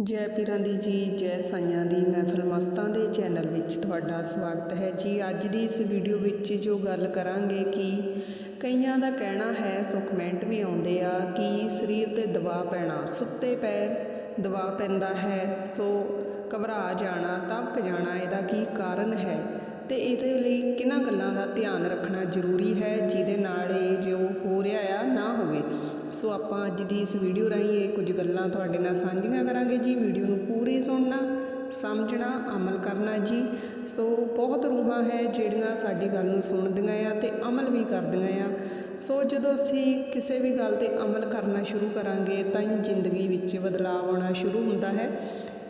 ਜੈ ਪੀਰਾਂ ਦੀ ਜੀ, ਜੈ ਸਾਈਆਂ ਦੀ। ਮਹਿਫਲ ਮਸਤਾਂ ਦੇ ਚੈਨਲ ਵਿੱਚ ਤੁਹਾਡਾ ਸਵਾਗਤ ਹੈ ਜੀ। ਅੱਜ ਦੀ ਇਸ ਵੀਡੀਓ ਵਿੱਚ ਜੋ ਗੱਲ ਕਰਾਂਗੇ ਕਿ ਕਈਆਂ ਦਾ ਕਹਿਣਾ ਹੈ ਸੋ ਕਮੈਂਟ ਵੀ ਆਉਂਦੇ ਆ, ਕਿ ਸਰੀਰ ਤੇ ਦਬਾਅ ਪੈਣਾ, ਸੁੱਤੇ ਪਏ ਦਬਾਅ ਪੈਂਦਾ ਹੈ, ਸੋ ਘਬਰਾ ਜਾਣਾ ਤਬਕ ਜਾਣਾ, ਇਹਦਾ ਕੀ ਕਾਰਨ ਹੈ? ਅਤੇ ਇਹਦੇ ਲਈ ਕਿਹਨਾਂ ਗੱਲਾਂ ਦਾ ਧਿਆਨ ਰੱਖਣਾ ਜ਼ਰੂਰੀ ਹੈ, ਜਿਹਦੇ ਨਾਲ ਇਹ ਜੋ ਹੋ ਰਿਹਾ ਆ ਨਾ ਹੋਵੇ। ਸੋ ਆਪਾਂ ਅੱਜ ਦੀ ਇਸ ਵੀਡੀਓ ਰਾਹੀਂ ਇਹ ਕੁਝ ਗੱਲਾਂ ਤੁਹਾਡੇ ਨਾਲ ਸਾਂਝੀਆਂ ਕਰਾਂਗੇ ਜੀ। ਵੀਡੀਓ ਨੂੰ ਪੂਰੀ ਸੁਣਨਾ, ਸਮਝਣਾ, ਅਮਲ ਕਰਨਾ ਜੀ। ਸੋ ਬਹੁਤ ਰੂਹਾਂ ਹੈ ਜਿਹੜੀਆਂ ਸਾਡੀ ਗੱਲ ਨੂੰ ਸੁਣਦੀਆਂ ਆ ਤੇ ਅਮਲ ਵੀ ਕਰਦੀਆਂ ਆ। ਸੋ ਜਦੋਂ ਅਸੀਂ ਕਿਸੇ ਵੀ ਗੱਲ ਤੇ ਅਮਲ ਕਰਨਾ ਸ਼ੁਰੂ ਕਰਾਂਗੇ, ਤਾਂ ਹੀ ਜ਼ਿੰਦਗੀ ਵਿੱਚ ਬਦਲਾਅ ਆਉਣਾ ਸ਼ੁਰੂ ਹੁੰਦਾ ਹੈ।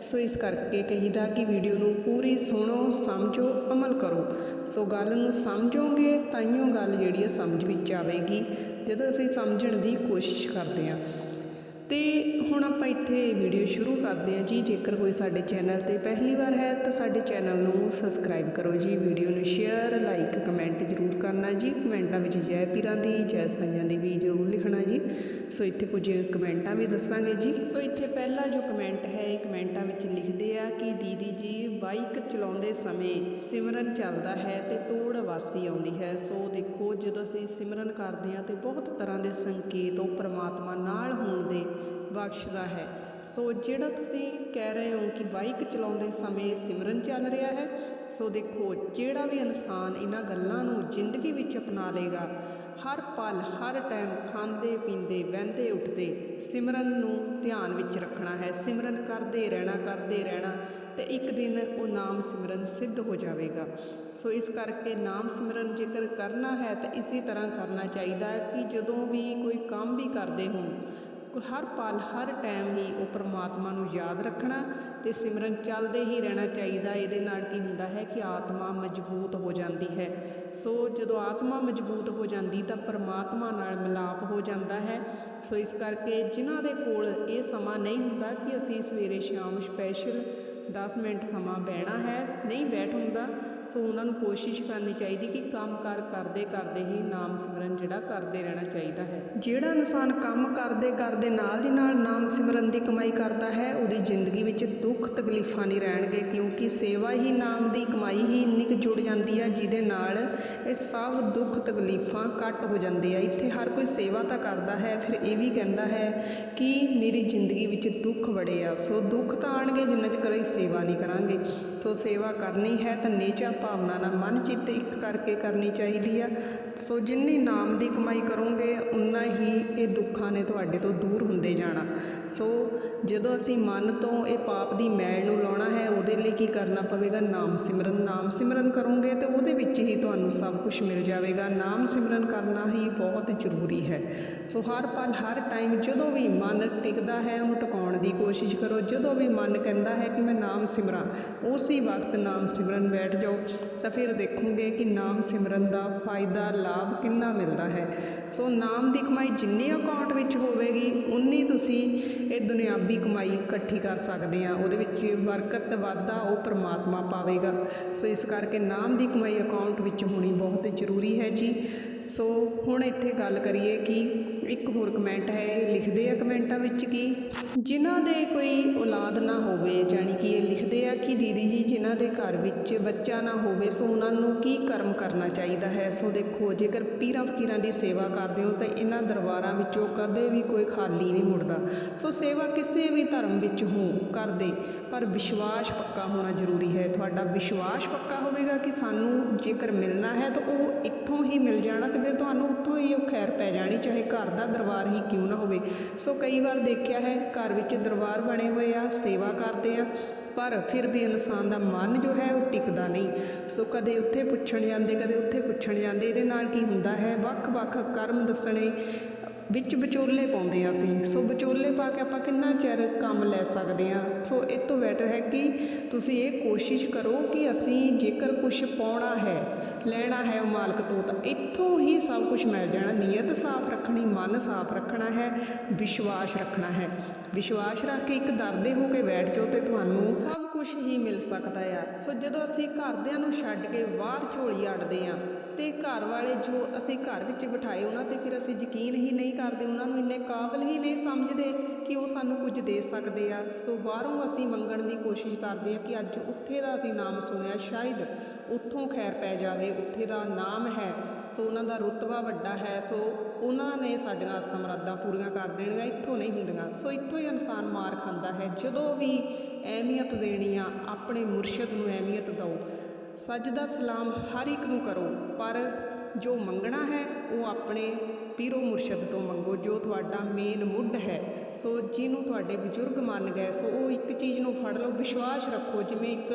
ਸੋ ਇਸ ਕਰਕੇ ਕਹੀਦਾ ਕਿ ਵੀਡੀਓ ਨੂੰ ਪੂਰੀ ਸੁਣੋ, ਸਮਝੋ, ਅਮਲ ਕਰੋ। ਸੋ ਗੱਲ ਨੂੰ ਸਮਝੋਗੇ ਤਾਈਓ ਗੱਲ ਜਿਹੜੀ ਹੈ ਸਮਝ ਵਿੱਚ ਆਵੇਗੀ। ਜਦੋਂ ਅਸੀਂ ਸਮਝਣ ਦੀ ਕੋਸ਼ਿਸ਼ ਕਰਦੇ ਹਾਂ। ਤੇ ਹੁਣ ਆਪਾਂ ਇੱਥੇ ਵੀਡੀਓ ਸ਼ੁਰੂ ਕਰਦੇ ਹਾਂ ਜੀ। ਜੇਕਰ ਕੋਈ ਸਾਡੇ ਚੈਨਲ ਤੇ ਪਹਿਲੀ ਵਾਰ ਹੈ ਤਾਂ ਸਾਡੇ ਚੈਨਲ ਨੂੰ ਸਬਸਕ੍ਰਾਈਬ ਕਰੋ ਜੀ। ਵੀਡੀਓ ਨੂੰ ਸ਼ੇਅਰ, ਲਾਈਕ, ਕਮੈਂਟ ਜ਼ਰੂਰ ਕਰਨਾ ਜੀ। ਕਮੈਂਟਾਂ ਵਿੱਚ ਜੈ ਪੀਰਾਂ ਦੀ, ਜੈ ਸਾਈਆਂ ਦੀ ਵੀ ਜ਼ਰੂਰ ਲਿਖਣਾ ਜੀ। ਸੋ ਇੱਥੇ ਕੁਝ ਕਮੈਂਟਾਂ ਵੀ ਦੱਸਾਂਗੇ ਜੀ। ਸੋ ਇੱਥੇ ਪਹਿਲਾ ਜੋ ਕਮੈਂਟ ਹੈ, ਇਹ ਕਮੈਂਟਾਂ ਵਿੱਚ ਲਿਖਦੇ ਆ ਕਿ ਦੀਦੀ ਜੀ ਬਾਈਕ ਚਲਾਉਂਦੇ ਸਮੇਂ ਸਿਮਰਨ ਚੱਲਦਾ ਹੈ ਤੇ ਤੋੜ ਵਾਸੀ ਆਉਂਦੀ ਹੈ। ਸੋ ਦੇਖੋ ਜਦੋਂ ਅਸੀਂ ਸਿਮਰਨ ਕਰਦੇ ਹਾਂ ਤੇ ਬਹੁਤ ਤਰ੍ਹਾਂ ਦੇ ਸੰਕੇਤ ਉਹ ਪ੍ਰਮਾਤਮਾ ਨਾਲ ਹੋਣ ਦੇ ਬਖਸ਼ਦਾ ਹੈ। ਸੋ ਜਿਹੜਾ ਤੁਸੀਂ ਕਹਿ ਰਹੇ ਹੋ ਕਿ ਬਾਈਕ ਚਲਾਉਂਦੇ ਸਮੇਂ ਸਿਮਰਨ ਚੱਲ ਰਿਹਾ ਹੈ, ਸੋ ਦੇਖੋ ਜਿਹੜਾ ਵੀ ਇਨਸਾਨ ਇਹਨਾਂ ਗੱਲਾਂ ਨੂੰ ਜ਼ਿੰਦਗੀ ਵਿੱਚ ਅਪਣਾ ਲੇਗਾ ਹਰ ਪਲ, ਹਰ ਟਾਈਮ ਖਾਂਦੇ, ਪੀਂਦੇ, ਵਹਿੰਦੇ, ਉੱਠਦੇ, ਸਿਮਰਨ ਨੂੰ ਧਿਆਨ ਵਿੱਚ ਰੱਖਣਾ ਹੈ। ਸਿਮਰਨ ਕਰਦੇ ਰਹਿਣਾ ਕਰਦੇ ਰਹਿਣਾ ਤੇ ਇੱਕ ਦਿਨ ਉਹ ਨਾਮ ਸਿਮਰਨ ਸਿੱਧ ਹੋ ਜਾਵੇਗਾ। ਸੋ ਇਸ ਕਰਕੇ ਨਾਮ ਸਿਮਰਨ ਜੇਕਰ ਕਰਨਾ ਹੈ ਤਾਂ ਇਸੇ ਤਰ੍ਹਾਂ ਕਰਨਾ ਚਾਹੀਦਾ ਹੈ ਕਿ ਜਦੋਂ ਵੀ ਕੋਈ ਕੰਮ ਵੀ ਕਰਦੇ ਹੋ ਹਰ ਪਲ, ਹਰ ਟਾਈਮ ਹੀ ਉਹ ਪ੍ਰਮਾਤਮਾ ਨੂੰ ਯਾਦ ਰੱਖਣਾ ਤੇ ਸਿਮਰਨ ਚੱਲਦੇ ਹੀ ਰਹਿਣਾ ਚਾਹੀਦਾ। ਇਹਦੇ ਨਾਲ ਕੀ ਹੁੰਦਾ ਹੈ ਕਿ ਆਤਮਾ ਮਜ਼ਬੂਤ ਹੋ ਜਾਂਦੀ ਹੈ। ਸੋ ਜਦੋਂ ਆਤਮਾ ਮਜ਼ਬੂਤ ਹੋ ਜਾਂਦੀ ਤਾਂ ਪ੍ਰਮਾਤਮਾ ਨਾਲ ਮਿਲਾਪ ਹੋ ਜਾਂਦਾ ਹੈ। ਸੋ ਇਸ ਕਰਕੇ ਜਿਨ੍ਹਾਂ ਦੇ ਕੋਲ ਇਹ ਸਮਾਂ ਨਹੀਂ ਹੁੰਦਾ ਕਿ ਅਸੀਂ ਸਵੇਰੇ ਸ਼ਾਮ ਸਪੈਸ਼ਲ 10 ਮਿੰਟ ਸਮਾਂ ਬਹਿਣਾ ਹੈ, ਨਹੀਂ ਬੈਠ ਹੁੰਦਾ ਸੋ ਉਹਨਾਂ ਨੂੰ ਕੋਸ਼ਿਸ਼ ਕਰਨੀ ਚਾਹੀਦੀ ਕਿ ਕੰਮ ਕਾਰ ਕਰਦੇ ਕਰਦੇ ਹੀ ਨਾਮ ਸਿਮਰਨ ਜਿਹੜਾ ਕਰਦੇ ਰਹਿਣਾ ਚਾਹੀਦਾ ਹੈ। ਜਿਹੜਾ ਇਨਸਾਨ ਕੰਮ ਕਰਦੇ ਕਰਦੇ ਨਾਲ ਦੀ ਨਾਲ ਨਾਮ ਸਿਮਰਨ ਦੀ ਕਮਾਈ ਕਰਦਾ ਹੈ, ਉਹਦੀ ਜ਼ਿੰਦਗੀ ਵਿੱਚ ਦੁੱਖ ਤਕਲੀਫਾਂ ਨਹੀਂ ਰਹਿਣਗੇ, ਕਿਉਂਕਿ ਸੇਵਾ ਹੀ ਨਾਮ ਦੀ ਕਮਾਈ ਹੀ ਇੰਨੀ ਕੁ ਜੁੜ ਜਾਂਦੀ ਹੈ, ਜਿਹਦੇ ਨਾਲ ਇਹ ਸਭ ਦੁੱਖ ਤਕਲੀਫਾਂ ਘੱਟ ਹੋ ਜਾਂਦੇ ਆ ਇੱਥੇ ਹਰ ਕੋਈ ਸੇਵਾ ਤਾਂ ਕਰਦਾ ਹੈ, ਫਿਰ ਇਹ ਵੀ ਕਹਿੰਦਾ ਹੈ ਕਿ ਮੇਰੀ ਜ਼ਿੰਦਗੀ ਵਿੱਚ ਦੁੱਖ ਬੜੇ ਆ। ਸੋ ਦੁੱਖ ਤਾਂ ਆਣਗੇ ਜਿੰਨਾ ਚਿਰ ਅਸੀਂ ਸੇਵਾ ਨਹੀਂ ਕਰਾਂਗੇ। ਸੋ ਸੇਵਾ ਕਰਨੀ ਹੈ ਤਾਂ ਨੇਚਾ ਭਾਵਨਾ ਨਾਲ ਮਨ ਚਿੱਤ ਇੱਕ ਕਰਕੇ ਕਰਨੀ ਚਾਹੀਦੀ ਆ। ਸੋ ਜਿੰਨੀ ਨਾਮ ਦੀ ਕਮਾਈ ਕਰੋਗੇ ਉਨਾ ਹੀ ਇਹ ਦੁੱਖਾਂ ਨੇ ਤੁਹਾਡੇ ਤੋਂ ਦੂਰ ਹੁੰਦੇ ਜਾਣਾ। ਸੋ ਜਦੋਂ ਅਸੀਂ ਮਨ ਤੋਂ ਇਹ ਪਾਪ ਦੀ ਮੈਲ ਨੂੰ ਲਾਉਣਾ ਹੈ, ਉਹਦੇ ਲਈ ਕੀ ਕਰਨਾ ਪਵੇਗਾ? ਨਾਮ ਸਿਮਰਨ। ਨਾਮ ਸਿਮਰਨ ਕਰੋਗੇ ਤੇ ਉਹਦੇ ਵਿੱਚ ਹੀ ਤੁਹਾਨੂੰ ਸਭ ਕੁਝ ਮਿਲ ਜਾਵੇਗਾ। ਨਾਮ ਸਿਮਰਨ ਕਰਨਾ ਹੀ ਬਹੁਤ ਜ਼ਰੂਰੀ ਹੈ। ਸੋ ਹਰ ਪਲ, ਹਰ ਟਾਈਮ ਜਦੋਂ ਵੀ ਮਨ ਟਿਕਦਾ ਹੈ, ਉਹਨੂੰ ਟਿਕਾਉਣ ਦੀ ਕੋਸ਼ਿਸ਼ ਕਰੋ। ਜਦੋਂ ਵੀ ਮਨ ਕਹਿੰਦਾ ਹੈ ਕਿ ਮੈਂ ਨਾਮ ਸਿਮਰਾਂ, ਉਸੇ ਵਕਤ ਨਾਮ ਸਿਮਰਨ ਬੈਠ ਜਾਓ। ਤਾਂ ਫਿਰ ਦੇਖੋਗੇ ਕਿ ਨਾਮ ਸਿਮਰਨ ਦਾ ਫਾਇਦਾ, ਲਾਭ ਕਿੰਨਾ ਮਿਲਦਾ ਹੈ। ਸੋ ਨਾਮ ਦੀ ਕਮਾਈ ਜਿੰਨੀ ਅਕਾਊਂਟ ਵਿੱਚ ਹੋਵੇਗੀ, ਉਨੀ ਤੁਸੀਂ ਇਹ ਦੁਨਿਆਵੀ ਕਮਾਈ ਇਕੱਠੀ ਕਰ ਸਕਦੇ ਆ। ਉਹਦੇ ਵਿੱਚ ਬਰਕਤ ਵਾਧਾ ਉਹ ਪ੍ਰਮਾਤਮਾ ਪਾਵੇਗਾ। ਸੋ ਇਸ ਕਰਕੇ ਨਾਮ ਦੀ ਕਮਾਈ ਅਕਾਊਂਟ ਵਿੱਚ ਹੋਣੀ ਬਹੁਤ ਜ਼ਰੂਰੀ ਹੈ ਜੀ। ਸੋ ਹੁਣ ਇੱਥੇ ਗੱਲ ਕਰੀਏ ਕਿ ਇੱਕ ਹੋਰ ਕਮੈਂਟ ਹੈ, ਇਹ ਲਿਖਦੇ ਆ ਕਮੈਂਟਾਂ ਵਿੱਚ ਕਿ ਜਿਨ੍ਹਾਂ ਦੇ ਕੋਈ ਔਲਾਦ ਨਾ ਹੋਵੇ ਜਾਨੀ ਕਿ ਇਹ ਲਿਖਦੇ ਆ ਕਿ ਦੀਦੀ ਜੀ, ਜਿਨ੍ਹਾਂ ਦੇ ਘਰ ਵਿੱਚ ਬੱਚਾ ਨਾ ਹੋਵੇ, ਸੋ ਉਹਨਾਂ ਨੂੰ ਕੀ ਕਰਮ ਕਰਨਾ ਚਾਹੀਦਾ ਹੈ? ਸੋ ਦੇਖੋ, ਜੇਕਰ ਪੀਰਾਂ ਫਕੀਰਾਂ ਦੀ ਸੇਵਾ ਕਰਦੇ ਹੋ, ਤਾਂ ਇਹਨਾਂ ਦਰਬਾਰਾਂ ਵਿੱਚੋਂ ਕਦੇ ਵੀ ਕੋਈ ਖਾਲੀ ਨਹੀਂ ਮੁੜਦਾ। ਸੋ ਸੇਵਾ ਕਿਸੇ ਵੀ ਧਰਮ ਵਿੱਚ ਹੋ ਕਰਦੇ। ਪਰ ਵਿਸ਼ਵਾਸ ਪੱਕਾ ਹੋਣਾ ਜ਼ਰੂਰੀ ਹੈ। ਤੁਹਾਡਾ ਵਿਸ਼ਵਾਸ ਪੱਕਾ ਹੋਵੇਗਾ ਕਿ ਸਾਨੂੰ ਜੇਕਰ ਮਿਲਣਾ ਹੈ ਤਾਂ ਉਹ ਇੱਥੋਂ ਹੀ ਮਿਲ ਜਾਣਾ ਤੇ ਫਿਰ ਤੁਹਾਨੂੰ ਉੱਥੋਂ ਹੀ ਉਹ ਖੈਰ ਪੈ ਜਾਣੀ, ਚਾਹੇ ਘਰ ਦਾ ਦਰਬਾਰ ਹੀ ਕਿਉਂ ਨਾ ਹੋਵੇ। ਸੋ ਕਈ ਵਾਰ ਦੇਖਿਆ ਹੈ, ਘਰ ਵਿੱਚ ਦਰਬਾਰ ਬਣੇ ਹੋਏ ਆ, ਸੇਵਾ ਕਰਦੇ ਆ, ਪਰ ਫਿਰ ਵੀ ਇਨਸਾਨ ਦਾ ਮਨ ਜੋ ਹੈ ਉਹ ਟਿਕਦਾ ਨਹੀਂ। ਸੋ ਕਦੇ ਉੱਥੇ ਪੁੱਛਣ ਜਾਂਦੇ, ਕਦੇ ਉੱਥੇ ਪੁੱਛਣ ਜਾਂਦੇ, ਇਹਦੇ ਨਾਲ ਕੀ ਹੁੰਦਾ ਹੈ? ਵੱਖ-ਵੱਖ ਕਰਮ ਦੱਸਣੇ ਵਿੱਚ ਵਿਚੋਲੇ ਪਾਉਂਦੇ ਹਾਂ ਅਸੀਂ। ਸੋ ਵਿਚੋਲੇ ਪਾ ਕੇ ਆਪਾਂ ਕਿੰਨਾ ਚਿਰ ਕੰਮ ਲੈ ਸਕਦੇ ਹਾਂ? ਸੋ ਇਹ ਤੋਂ ਬੈਟਰ ਹੈ ਕਿ ਤੁਸੀਂ ਇਹ ਕੋਸ਼ਿਸ਼ ਕਰੋ ਕਿ ਅਸੀਂ ਜੇਕਰ ਕੁਝ ਪਾਉਣਾ ਹੈ, ਲੈਣਾ ਹੈ ਉਹ ਮਾਲਕ ਤੋਂ, ਤਾਂ ਇੱਥੋਂ ਹੀ ਸਭ ਕੁਝ ਮਿਲ ਜਾਣਾ। ਨੀਅਤ ਸਾਫ਼ ਰੱਖਣੀ, ਮਨ ਸਾਫ਼ ਰੱਖਣਾ ਹੈ, ਵਿਸ਼ਵਾਸ ਰੱਖਣਾ ਹੈ। ਵਿਸ਼ਵਾਸ ਰੱਖ ਕੇ ਇੱਕ ਦਰਦੇ ਹੋ ਕੇ ਬੈਠ ਜਾਓ ਤੇ ਤੁਹਾਨੂੰ ਸਭ ਕੁਝ ਹੀ ਮਿਲ ਸਕਦਾ ਆ। ਸੋ ਜਦੋਂ ਅਸੀਂ ਘਰਦਿਆਂ ਨੂੰ ਛੱਡ ਕੇ ਬਾਹਰ ਝੋਲੀ ਅੜਦੇ ਆ ਤੇ ਘਰ ਵਾਲੇ ਜੋ ਅਸੀਂ ਘਰ ਵਿੱਚ ਬਿਠਾਏ ਉਹਨਾਂ ਤੇ ਫਿਰ ਅਸੀਂ ਯਕੀਨ ਹੀ ਨਹੀਂ ਕਰਦੇ, ਉਹਨਾਂ ਨੂੰ ਇੰਨੇ ਕਾਬਲ ਹੀ ਨਹੀਂ ਸਮਝਦੇ ਕਿ ਉਹ ਸਾਨੂੰ ਕੁਝ ਦੇ ਸਕਦੇ ਆ। ਸੋ ਬਾਹਰੋਂ ਅਸੀਂ ਮੰਗਣ ਦੀ ਕੋਸ਼ਿਸ਼ ਕਰਦੇ ਆ ਕਿ ਅੱਜ ਉੱਥੇ ਦਾ ਅਸੀਂ ਨਾਮ ਸੁਣਿਆ, ਸ਼ਾਇਦ ਉੱਥੋਂ ਖੈਰ ਪੈ ਜਾਵੇ, ਉੱਥੇ ਦਾ ਨਾਮ ਹੈ, ਸੋ ਉਹਨਾਂ ਦਾ ਰੁਤਬਾ ਵੱਡਾ ਹੈ, ਸੋ ਉਹਨਾਂ ਨੇ ਸਾਡੀਆਂ ਆਸਾਂ ਪੂਰੀਆਂ ਕਰ ਦੇਣੀਆਂ, ਇੱਥੋਂ ਨਹੀਂ ਹੁੰਦੀਆਂ। ਸੋ ਇੱਥੋਂ ਹੀ ਇਨਸਾਨ ਮਾਰ ਖਾਂਦਾ ਹੈ। ਜਦੋਂ ਵੀ ਅਹਿਮੀਅਤ ਦੇਣੀ ਆ ਆਪਣੇ ਮੁਰਸ਼ਿਦ ਨੂੰ ਅਹਿਮੀਅਤ ਦਿਓ। ਸਜਦਾ ਸਲਾਮ ਹਰ ਇੱਕ ਨੂੰ ਕਰੋ, ਪਰ ਜੋ ਮੰਗਣਾ ਹੈ, ਉਹ ਆਪਣੇ ਪੀਰੋ ਮੁਰਸ਼ਦ ਤੋਂ ਮੰਗੋ, ਜੋ ਤੁਹਾਡਾ ਮੇਨ ਮੁੱਢ ਹੈ। ਸੋ ਜਿਹਨੂੰ ਤੁਹਾਡੇ ਬਜ਼ੁਰਗ ਮੰਨ ਗਏ, ਸੋ ਉਹ ਇੱਕ ਚੀਜ਼ ਨੂੰ ਫੜ ਲਓ, ਵਿਸ਼ਵਾਸ ਰੱਖੋ, ਜਿਵੇਂ ਇੱਕ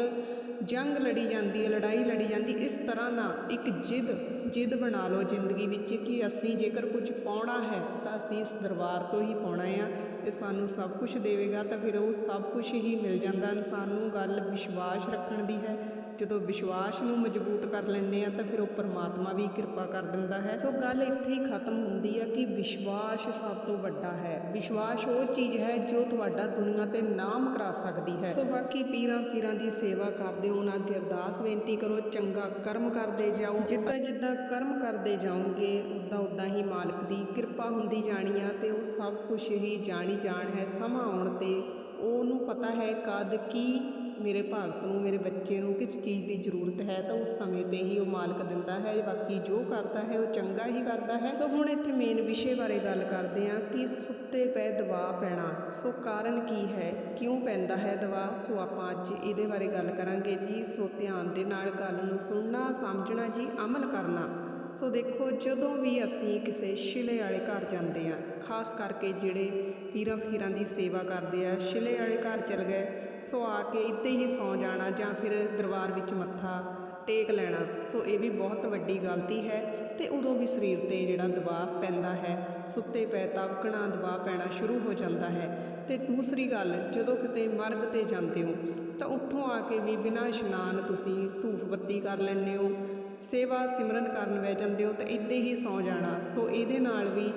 ਜੰਗ ਲੜੀ ਜਾਂਦੀ ਹੈ, ਲੜਾਈ ਲੜੀ ਜਾਂਦੀ, ਇਸ ਤਰ੍ਹਾਂ ਨਾ ਇੱਕ ਜਿੱਦ ਜਿੱਦ ਬਣਾ ਲਓ ਜ਼ਿੰਦਗੀ ਵਿੱਚ ਕਿ ਅਸੀਂ ਜੇਕਰ ਕੁਝ ਪਾਉਣਾ ਹੈ ਤਾਂ ਅਸੀਂ ਇਸ ਦਰਬਾਰ ਤੋਂ ਹੀ ਪਾਉਣਾ ਆ ਇਹ ਸਾਨੂੰ ਸਭ ਕੁਝ ਦੇਵੇਗਾ ਤਾਂ ਫਿਰ ਉਹ ਸਭ ਕੁਝ ਹੀ ਮਿਲ ਜਾਂਦਾ, ਇਨਸਾਨ ਨੂੰ ਗੱਲ, ਵਿਸ਼ਵਾਸ ਰੱਖਣ ਦੀ ਹੈ। ਜਦੋਂ ਵਿਸ਼ਵਾਸ ਨੂੰ ਮਜ਼ਬੂਤ ਕਰ ਲੈਂਦੇ ਆ ਤਾਂ ਫਿਰ ਉਹ ਪਰਮਾਤਮਾ ਵੀ ਕਿਰਪਾ ਕਰ ਦਿੰਦਾ ਹੈ। ਸੋ ਗੱਲ ਇੱਥੇ ਹੀ ਖਤਮ ਹੁੰਦੀ ਹੈ ਕਿ ਵਿਸ਼ਵਾਸ ਸਭ ਤੋਂ ਵੱਡਾ ਹੈ। ਵਿਸ਼ਵਾਸ ਉਹ ਚੀਜ਼ ਹੈ ਜੋ ਤੁਹਾਡਾ ਦੁਨੀਆ ਤੇ ਨਾਮ ਕਰਾ ਸਕਦੀ ਹੈ। ਸੋ ਬਾਕੀ ਪੀਰਾਂ ਫਕੀਰਾਂ ਦੀ ਸੇਵਾ ਕਰਦੇ ਹੋ ਅੱਗੇ ਅਰਦਾਸ ਬੇਨਤੀ ਕਰੋ ਚੰਗਾ ਕਰਮ ਕਰਦੇ ਜਾਓ। ਜਿੱਦਾਂ ਜਿੱਦਾਂ ਕਰਮ ਕਰਦੇ ਜਾਓਗੇ ਉਦਾਂ ਉਦਾਂ ਹੀ ਮਾਲਕ ਦੀ ਕਿਰਪਾ ਹੁੰਦੀ ਜਾਣੀ ਆ ਤੇ ਉਹ ਸਭ ਕੁਝ ਹੀ ਜਾਣੀ ਜਾਣ ਹੈ। ਸਮਾਂ ਆਉਣ ਤੇ ਉਹਨੂੰ ਪਤਾ ਹੈ ਕਦ ਕੀ ਮੇਰੇ ਭਗਤ ਨੂੰ, ਮੇਰੇ ਬੱਚੇ ਨੂੰ ਕਿਸ ਚੀਜ਼ ਦੀ ਜ਼ਰੂਰਤ ਹੈ, ਤਾਂ ਉਸ ਸਮੇਂ ਤੇ ਹੀ ਉਹ ਮਾਲਕ ਦਿੰਦਾ ਹੈ। ਬਾਕੀ ਜੋ ਕਰਦਾ ਹੈ, ਉਹ ਚੰਗਾ ਹੀ ਕਰਦਾ ਹੈ। ਸੋ ਹੁਣ ਇੱਥੇ ਮੇਨ ਵਿਸ਼ੇ ਬਾਰੇ ਗੱਲ ਕਰਦੇ ਹਾਂ ਕਿ ਸੁੱਤੇ ਪਏ ਦਬਾਅ ਪੈਣਾ। ਸੋ ਕਾਰਨ ਕੀ ਹੈ? ਕਿਉਂ ਪੈਂਦਾ ਹੈ ਦਬਾਅ? ਸੋ ਆਪਾਂ ਅੱਜ ਇਹਦੇ ਬਾਰੇ ਗੱਲ ਕਰਾਂਗੇ ਜੀ। ਸੋ ਧਿਆਨ ਦੇ ਨਾਲ ਗੱਲ ਨੂੰ ਸੁਣਨਾ, ਸਮਝਣਾ ਜੀ, ਅਮਲ ਕਰਨਾ। ਸੋ ਦੇਖੋ, ਜਦੋਂ ਵੀ ਅਸੀਂ ਕਿਸੇ ਸ਼ਿਲੇ ਵਾਲੇ ਘਰ ਜਾਂਦੇ ਆ ਖਾਸ ਕਰਕੇ ਜਿਹੜੇ ਪੀਰਾਂ ਫਕੀਰਾਂ ਦੀ ਸੇਵਾ ਕਰਦੇ ਆ, ਸ਼ਿਲੇ ਵਾਲੇ ਘਰ ਚਲ ਗਏ, ਸੋ ਆ ਕੇ ਇੱਥੇ ਹੀ ਸੌ ਜਾਣਾ ਜਾਂ ਫਿਰ ਦਰਬਾਰ ਵਿੱਚ ਮੱਥਾ ਟੇਕ ਲੈਣਾ, ਸੋ ਇਹ ਵੀ ਬਹੁਤ ਵੱਡੀ ਗਲਤੀ ਹੈ ਤੇ ਉਦੋਂ ਵੀ ਸਰੀਰ ਤੇ ਜਿਹੜਾ ਦਬਾਅ ਪੈਂਦਾ ਹੈ, ਸੁੱਤੇ ਪਏ ਤਵਕਣਾ ਦਬਾਅ ਪੈਣਾ ਸ਼ੁਰੂ ਹੋ ਜਾਂਦਾ ਹੈ। ਤੇ ਦੂਸਰੀ ਗੱਲ, ਜਦੋਂ ਕਿਤੇ ਮਰਗ ਤੇ ਜਾਂਦੇ ਹੋ, ਤਾਂ ਉੱਥੋਂ ਆ ਕੇ ਵੀ ਬਿਨਾਂ ਇਸ਼ਨਾਨ ਤੁਸੀਂ ਧੂਫ ਬੱਤੀ ਕਰ ਲੈਂਦੇ ਹੋ ਸੇਵਾ ਸਿਮਰਨ ਕਰਨ ਬਹਿ ਜਾਂਦੇ ਹੋ ਤਾਂ ਇੱਦਾਂ ਹੀ ਸੌ ਜਾਣਾ। ਸੋ ਇਹਦੇ ਨਾਲ ਵੀ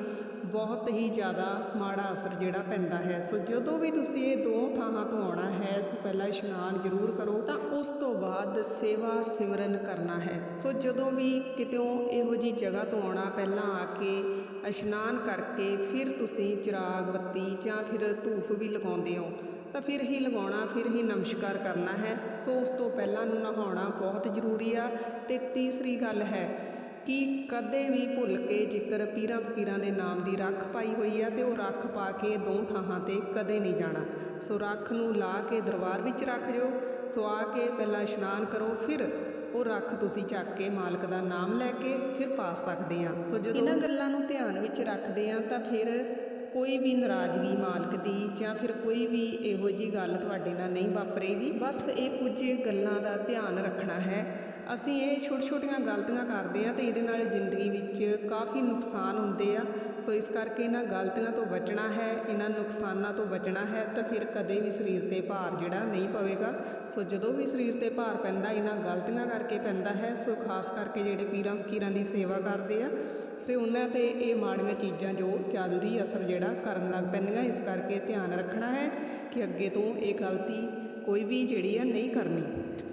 ਬਹੁਤ ਹੀ ਜ਼ਿਆਦਾ ਮਾੜਾ ਅਸਰ ਜਿਹੜਾ ਪੈਂਦਾ ਹੈ। ਸੋ ਜਦੋਂ ਵੀ ਤੁਸੀਂ ਇਹ ਦੋ ਥਾਵਾਂ ਤੋਂ ਆਉਣਾ ਹੈ, ਸੋ ਪਹਿਲਾਂ ਇਸ਼ਨਾਨ ਜ਼ਰੂਰ ਕਰੋ ਤਾਂ ਉਸ ਤੋਂ ਬਾਅਦ ਸੇਵਾ ਸਿਮਰਨ ਕਰਨਾ ਹੈ। ਸੋ ਜਦੋਂ ਵੀ ਕਿਤੇੋਂ ਇਹੋ ਜੀ ਜਗ੍ਹਾ ਤੋਂ ਆਉਣਾ, ਪਹਿਲਾਂ ਆ ਕੇ ਇਸ਼ਨਾਨ ਕਰਕੇ ਫਿਰ ਤੁਸੀਂ ਚਿਰਾਗ ਬੱਤੀ ਜਾਂ ਫਿਰ ਧੂਫ ਵੀ ਲਗਾਉਂਦੇ ਹੋ, ਤਾਂ ਫਿਰ ਹੀ ਲਗਾਉਣਾ, ਫਿਰ ਹੀ ਨਮਸਕਾਰ ਕਰਨਾ ਹੈ। ਸੋ ਉਸ ਤੋਂ ਪਹਿਲਾਂ ਨਹਾਉਣਾ ਬਹੁਤ ਜ਼ਰੂਰੀ ਆ। ਤੇ ਤੀਸਰੀ ਗੱਲ ਹੈ ਕਿ ਕਦੇ ਵੀ ਭੁੱਲ ਕੇ ਜੇਕਰ ਪੀਰਾਂ ਫਕੀਰਾਂ ਦੇ ਨਾਮ ਦੀ ਰੱਖ ਪਾਈ ਹੋਈ ਆ ਤੇ ਉਹ ਰੱਖ ਪਾ ਕੇ ਦੋ ਥਾਂ ਤੇ ਕਦੇ ਨਹੀਂ ਜਾਣਾ। ਸੋ ਰੱਖ ਨੂੰ ਲਾ ਕੇ ਦਰਬਾਰ ਵਿੱਚ ਰੱਖ ਜੋ ਸੋ ਆ ਕੇ ਪਹਿਲਾਂ ਇਸ਼ਨਾਨ ਕਰੋ, ਫਿਰ ਉਹ ਰੱਖ ਤੁਸੀਂ ਚੱਕ ਕੇ ਮਾਲਕ ਦਾ ਨਾਮ ਲੈ ਕੇ ਫਿਰ ਪਾ ਸਕਦੇ ਆ ਸੋ ਜਦੋਂ ਇਹਨਾਂ ਗੱਲਾਂ ਨੂੰ ਧਿਆਨ ਵਿੱਚ ਰੱਖਦੇ ਆ ਤਾਂ ਫਿਰ ਕੋਈ ਵੀ ਨਾਰਾਜ਼ਗੀ ਮਾਲਕ ਦੀ ਜਾਂ ਫਿਰ ਕੋਈ ਵੀ ਇਹੋ ਜੀ ਗੱਲ ਤੁਹਾਡੇ ਨਾਲ ਨਹੀਂ ਵਾਪਰੇਗੀ, ਬਸ ਇਹ ਕੁਝ ਗੱਲਾਂ ਦਾ ਧਿਆਨ ਰੱਖਣਾ ਹੈ। ਅਸੀਂ ਇਹ ਛੋਟੀ ਛੋਟੀਆਂ ਗਲਤੀਆਂ ਕਰਦੇ ਆ ਤੇ ਇਹਦੇ ਨਾਲ ਜ਼ਿੰਦਗੀ ਵਿੱਚ ਕਾਫੀ ਨੁਕਸਾਨ ਹੁੰਦੇ ਆ। ਸੋ ਇਸ ਕਰਕੇ ਇਹਨਾਂ ਗਲਤੀਆਂ ਤੋਂ ਬਚਣਾ ਹੈ, ਇਹਨਾਂ ਨੁਕਸਾਨਾਂ ਤੋਂ ਬਚਣਾ ਹੈ ਤਾਂ ਫਿਰ ਕਦੇ ਵੀ ਸਰੀਰ ਤੇ ਭਾਰ ਜਿਹੜਾ ਨਹੀਂ ਪਵੇਗਾ। ਸੋ ਜਦੋਂ ਵੀ ਸਰੀਰ ਤੇ ਭਾਰ ਪੈਂਦਾ, ਇਹਨਾਂ ਗਲਤੀਆਂ ਕਰਕੇ ਪੈਂਦਾ ਹੈ। ਸੋ ਖਾਸ ਕਰਕੇ ਜਿਹੜੇ ਪੀਰਾਂ ਫਕੀਰਾਂ ਦੀ ਸੇਵਾ ਕਰਦੇ ਆ ਸੇ ਉਹਨਾਂ ਤੇ ਇਹ ਮਾੜੀਆਂ ਚੀਜ਼ਾਂ ਜੋ ਜਲਦੀ ਅਸਰ ਜਿਹੜਾ ਕਰਨ ਲੱਗ ਪੈਂਦੀਆਂ, ਇਸ ਕਰਕੇ ਧਿਆਨ ਰੱਖਣਾ ਹੈ ਕਿ ਅੱਗੇ ਤੋਂ ਇਹ ਗਲਤੀ ਕੋਈ ਵੀ ਜਿਹੜੀ ਆ ਨਹੀਂ ਕਰਨੀ।